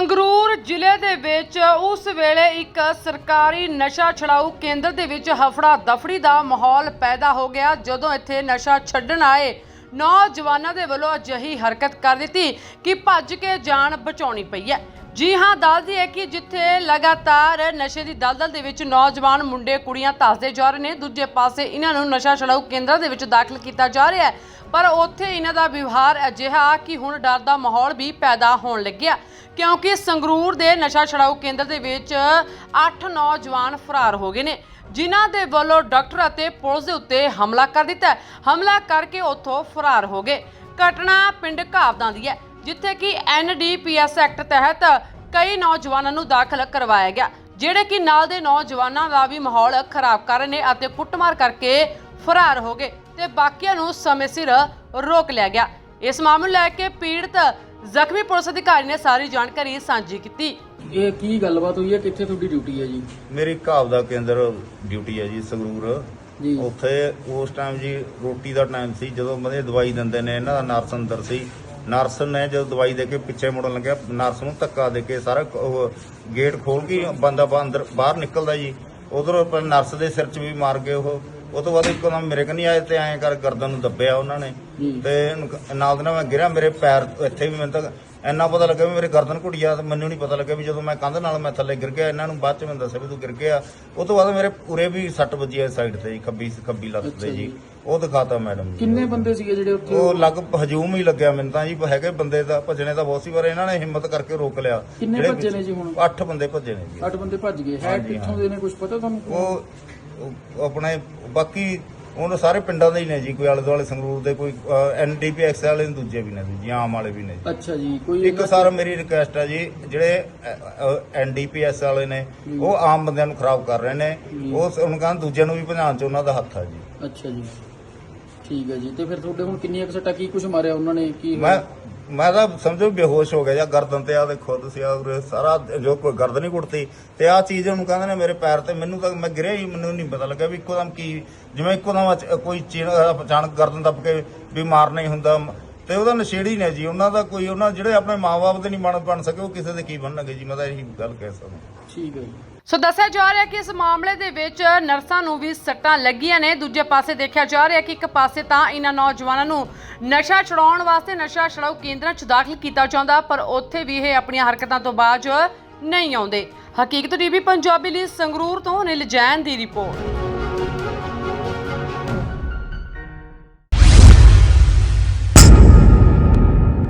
ਸੰਗਰੂਰ ਜ਼ਿਲ੍ਹੇ ਦੇ ਵਿੱਚ ਉਸ ਵੇਲੇ ਇੱਕ ਸਰਕਾਰੀ ਨਸ਼ਾ ਛਡਾਊ ਕੇਂਦਰ ਦੇ ਵਿੱਚ ਹਫੜਾ ਦਫੜੀ ਦਾ ਮਾਹੌਲ ਪੈਦਾ ਹੋ ਗਿਆ। ਜਦੋਂ ਇੱਥੇ ਨਸ਼ਾ ਛੱਡਣ ਆਏ ਨੌਜਵਾਨਾਂ ਦੇ ਵੱਲੋਂ ਅਜਿਹੀ ਹਰਕਤ ਕਰ ਦਿੱਤੀ ਕਿ ਭੱਜ ਕੇ ਜਾਨ ਬਚਾਉਣੀ ਪਈ ਹੈ। ਜੀ ਹਾਂ ਦੱਸਦੀ ਹੈ ਕਿ ਜਿੱਥੇ ਲਗਾਤਾਰ ਨਸ਼ੇ ਦੀ ਦਲਦਲ ਦੇ ਵਿੱਚ ਨੌਜਵਾਨ ਮੁੰਡੇ, ਕੁੜੀਆਂ ਧੱਸਦੇ ਜਾ ਰਹੇ ਨੇ, ਦੂਜੇ ਪਾਸੇ ਇਹਨਾਂ ਨੂੰ ਨਸ਼ਾ ਛਡਾਊ ਕੇਂਦਰਾਂ ਦੇ ਵਿੱਚ ਦਾਖਲ ਕੀਤਾ ਜਾ ਰਿਹਾ ਹੈ। ਪਰ ਉੱਥੇ ਇਹਨਾਂ ਦਾ ਵਿਵਹਾਰ ਅਜਿਹਾ ਕਿ ਹੁਣ ਡਰ ਦਾ ਮਾਹੌਲ ਵੀ ਪੈਦਾ ਹੋਣ ਲੱਗਿਆ। ਕਿਉਂਕਿ ਸੰਗਰੂਰ ਦੇ ਨਸ਼ਾ ਛਡਾਊ ਕੇਂਦਰ ਦੇ ਵਿੱਚ 8 ਨੌਜਵਾਨ ਫਰਾਰ ਹੋ ਗਏ ਨੇ। ਜਿਨ੍ਹਾਂ ਦੇ ਵੱਲੋਂ ਡਾਕਟਰ ਅਤੇ ਪੁਲਿਸ ਦੇ ਉੱਤੇ ਹਮਲਾ ਕਰ ਦਿੱਤਾ ਹਮਲਾ ਕਰਕੇ ਉੱਥੋਂ ਫਰਾਰ ਹੋ ਗਏ। ਘਟਨਾ ਪਿੰਡ ਘਾਵਦਾਂ ਦੀ ਹੈ, ਜਿੱਥੇ ਕਿ ਐਨਡੀਪੀਐਸ ਐਕਟ ਤਹਿਤ ਕਈ ਨੌਜਵਾਨਾਂ ਨੂੰ ਦਾਖਲ ਕਰਵਾਇਆ ਗਿਆ, ਜਿਹੜੇ ਕਿ ਨਾਲ ਦੇ ਨੌਜਵਾਨਾਂ ਦਾ ਵੀ ਮਾਹੌਲ ਖਰਾਬ ਕਰ ਰਹੇ ਨੇ ਅਤੇ ਕੁੱਟਮਾਰ ਕਰਕੇ ਫਰਾਰ ਹੋ ਗਏ ਤੇ ਬਾਕੀਆਂ ਨੂੰ ਸਮੇਂ ਸਿਰ ਰੋਕ ਲਿਆ ਗਿਆ। ਇਸ ਮਾਮਲੇ ਨੂੰ ਲੈ ਕੇ ਪੀੜਤ ਜ਼ਖਮੀ ਪੁਲਿਸ ਅਧਿਕਾਰੀ ਨੇ ਸਾਰੀ ਜਾਣਕਾਰੀ ਸਾਂਝੀ ਕੀਤੀ। ਇਹ ਕੀ ਗੱਲਬਾਤ ਹੋਈ ਹੈ? ਕਿੱਥੇ ਤੁਹਾਡੀ ਡਿਊਟੀ ਹੈ ਜੀ? ਮੇਰੀ ਘਾਵ ਦਾ ਕੇਂਦਰ ਡਿਊਟੀ ਹੈ ਜੀ ਸੰਗਰੂਰ। ਜੀ। ਉੱਥੇ ਉਸ ਟਾਈਮ ਜੀ ਰੋਟੀ ਦਾ ਟਾਈਮ ਸੀ ਜਦੋਂ ਬੰਦੇ ਦਵਾਈ ਦਿੰਦੇ ਨੇ ਇਹਨਾਂ ਦਾ ਨਰਸ ਅੰਦਰ ਸੀ। ਨਰਸ ਨੇ ਜਦੋਂ ਦਵਾਈ ਦੇ ਕੇ ਪਿੱਛੇ ਮੁੜਨ ਲੱਗਿਆ ਨਰਸ ਨੂੰ ਧੱਕਾ ਦੇ ਕੇ ਸਾਰਾ ਉਹ ਗੇਟ ਖੋਲ ਕੇ ਬੰਦਾ ਅੰਦਰ ਬਾਹਰ ਨਿਕਲਦਾ ਜੀ। ਉਧਰ ਨਰਸ ਦੇ ਸਿਰ 'ਚ ਵੀ ਮਾਰ ਗਏ ਉਹ। ਉਹ ਤੋਂ ਬਾਅਦ ਇੱਕਦਮ ਮੇਰੇ ਕਨੀ ਆਏ ਤੇ ਐਂ ਕਰ ਗਰਦਨ ਨੂੰ ਦੱਬਿਆ ਉਹਨਾਂ ਨੇ। ਤੇ ਨਾਲ ਦੇ ਨਾਲ ਮੈਂ ਗਿਰਿਆ ਮੇਰੇ ਪੈਰ ਇੱਥੇ ਵੀ ਮੈਨੂੰ ਤਾਂ ਇੰਨਾ ਪਤਾ ਲੱਗਾ ਵੀ ਮੇਰੇ ਗਰਦਨ ਘੁੱਟਿਆ ਤੇ ਮੈਨੂੰ ਨਹੀਂ ਪਤਾ ਲੱਗਾ ਵੀ ਜਦੋਂ ਮੈਂ ਕੰਧ ਨਾਲ ਮੈਂ ਥੱਲੇ ਗਿਰ ਗਿਆ ਇਹਨਾਂ ਨੂੰ ਬਾਅਦ ਚ ਮੈਨੂੰ ਦੱਸਿਆ ਵੀ ਤੂੰ ਗਿਰ ਗਿਆ ਉਹ ਤੋਂ ਬਾਅਦ ਮੇਰੇ ਉਰੇ ਵੀ ਸੱਟ ਵੱਜੀ ਹੈ ਸਾਈਡ ਤੇ ਜੀ ਖੱਬੀ ਖੱਬੀ ਲੱਤ ਤੇ ਜੀ। ਉਹ ਦਿਖਾਤਾ ਮੈਡਮ ਕਿੰਨੇ ਬੰਦੇ ਸੀਗੇ ਜਿਹੜੇ ਉੱਥੇ ਉਹ ਲੱਗ ਹਜੂਮ ਹੀ ਲੱਗਿਆ ਮੈਨੂੰ ਤਾਂ ਜੀ ਹੈਗੇ ਬੰਦੇ ਦਾ ਭੱਜਣੇ ਤਾਂ ਬਹੁਤ ਸੀ ਪਰ ਇਹਨਾਂ ਨੇ ਹਿੰਮਤ ਕਰਕੇ ਰੋਕ ਲਿਆ ਕਿੰਨੇ ਭੱਜੇ ਨੇ ਜੀ ਹੁਣ? ਅੱਠ ਬੰਦੇ ਭੱਜੇ ਨੇ ਜੀ ਅੱਠ ਬੰਦੇ ਭੱਜ ਗਏ ਹੈ ਕਿੱਥੋਂ। ਦੇ ਨੇ ਕੁਝ ਪਤਾ ਤੁਹਾਨੂੰ ਉਹ ਆਪਣੇ ਬਾਕੀ ਉਹਨਾਂ ਸਾਰੇ ਪਿੰਡਾਂ ਦੇ ਹੀ ਨੇ ਜੀ ਕੋਈ ਆਲੇ ਦੁਆਲੇ ਸੰਗਰੂਰ ਦੇ ਕੋਈ ਐਨਡੀਪੀਐਕਸ ਵਾਲੇ ਨੇ ਦੂਜੇ ਵੀ ਨੇ ਜੀ ਆਮ ਵਾਲੇ ਵੀ ਨੇ ਜੀ। ਅੱਛਾ ਜੀ ਕੋਈ ਇੱਕ ਸਰ ਮੇਰੀ ਰਿਕੁਐਸਟ ਹੈ ਜੀ ਜਿਹੜੇ ਐਨਡੀਪੀਐਸ ਵਾਲੇ ਨੇ ਉਹ ਆਮ ਬੰਦਿਆਂ ਨੂੰ ਖਰਾਬ ਕਰ ਰਹੇ ਨੇ। ਉਹ ਉਹਨਾਂ ਕਹਿੰਦੇ ਦੂਜਿਆਂ ਨੂੰ ਵੀ ਭਜਾਉਣ ਚ ਉਹਨਾਂ ਦਾ ਹੱਥ ਹੈ ਜੀ। ਅੱਛਾ ਜੀ। ਠੀਕ ਹੈ ਜੀ ਤੇ ਫਿਰ ਤੁਹਾਡੇ ਹੁਣ ਕਿੰਨੀਆਂ ਕੁ ਸੱਟਾਂ ਕੀ ਕੁਝ ਮਾਰਿਆ ਉਹਨਾਂ ਨੇ ਕੀ ਮੈਂ ਮੈਂ ਤਾਂ ਸਮਝੋ ਬੇਹੋਸ਼ ਹੋ ਗਿਆ ਜਾਂ ਗਰਦਨ ਤੇ ਆ ਦੇਖੋ ਤੁਸੀਂ ਆ ਉਰੇ ਸਾਰਾ ਜੋ ਕੋਈ ਗਰਦਨ ਹੀ ਕੁੱਟਤੀ ਤੇ ਆ ਚੀਜ਼ ਉਹਨੂੰ ਕਹਿੰਦੇ ਨੇ ਮੇਰੇ ਪੈਰ ਤੇ, ਮੈਨੂੰ ਤਾਂ ਮੈਂ ਗਿਰਿਆ ਹੀ, ਮੈਨੂੰ ਨਹੀਂ ਪਤਾ ਲੱਗਾ ਵੀ ਇੱਕੋ ਦਮ ਕੀ, ਜਿਵੇਂ ਇੱਕੋ ਦਮ ਕੋਈ ਚੀਨ ਅਚਾਨਕ ਗਰਦਨ ਦੱਬ ਕੇ ਵੀ ਮਾਰਨਾ ਹੀ ਹੁੰਦਾ ਤੇ ਉਹਦਾ ਨਸ਼ੇੜੀ ਨੇ ਜੀ ਉਹਨਾਂ ਦਾ ਕੋਈ ਉਹਨਾਂ ਜਿਹੜੇ ਆਪਣੇ ਮਾਪੇ ਦੇ ਨਹੀਂ ਬਣ ਬਣ ਸਕੇ ਉਹ ਕਿਸੇ ਦੇ ਕੀ ਬਣਨਗੇ ਜੀ ਮੈਂ ਤਾਂ ਇਹੀ ਗੱਲ ਕਹਿ ਸਕਦਾ। ਠੀਕ ਹੈ ਜੀ। ਸੋ ਦੱਸਿਆ ਜਾ ਰਿਹਾ ਕਿ ਇਸ ਮਾਮਲੇ ਦੇ ਵਿੱਚ ਨਰਸਾਂ ਨੂੰ ਵੀ ਸੱਟਾਂ ਲੱਗੀਆਂ ਨੇ। ਦੂਜੇ ਪਾਸੇ ਦੇਖਿਆ ਜਾ ਰਿਹਾ ਕਿ ਇੱਕ ਪਾਸੇ ਤਾਂ ਇਹਨਾਂ ਨੌਜਵਾਨਾਂ ਨੂੰ ਨਸ਼ਾ ਛੁਡਾਉਣ ਵਾਸਤੇ ਨਸ਼ਾ ਛੁਡਾਊ ਕੇਂਦਰਾਂ 'ਚ ਦਾਖਲ ਕੀਤਾ ਜਾਂਦਾ ਪਰ ਉੱਥੇ ਵੀ ਇਹ ਆਪਣੀਆਂ ਹਰਕਤਾਂ ਤੋਂ ਬਾਅਦ ਨਹੀਂ ਆਉਂਦੇ। ਹਕੀਕਤ ਟੀਵੀ ਪੰਜਾਬੀ ਲਈ ਸੰਗਰੂਰ ਤੋਂ ਨਿਲ ਜੈਨ ਦੀ ਰਿਪੋਰਟ।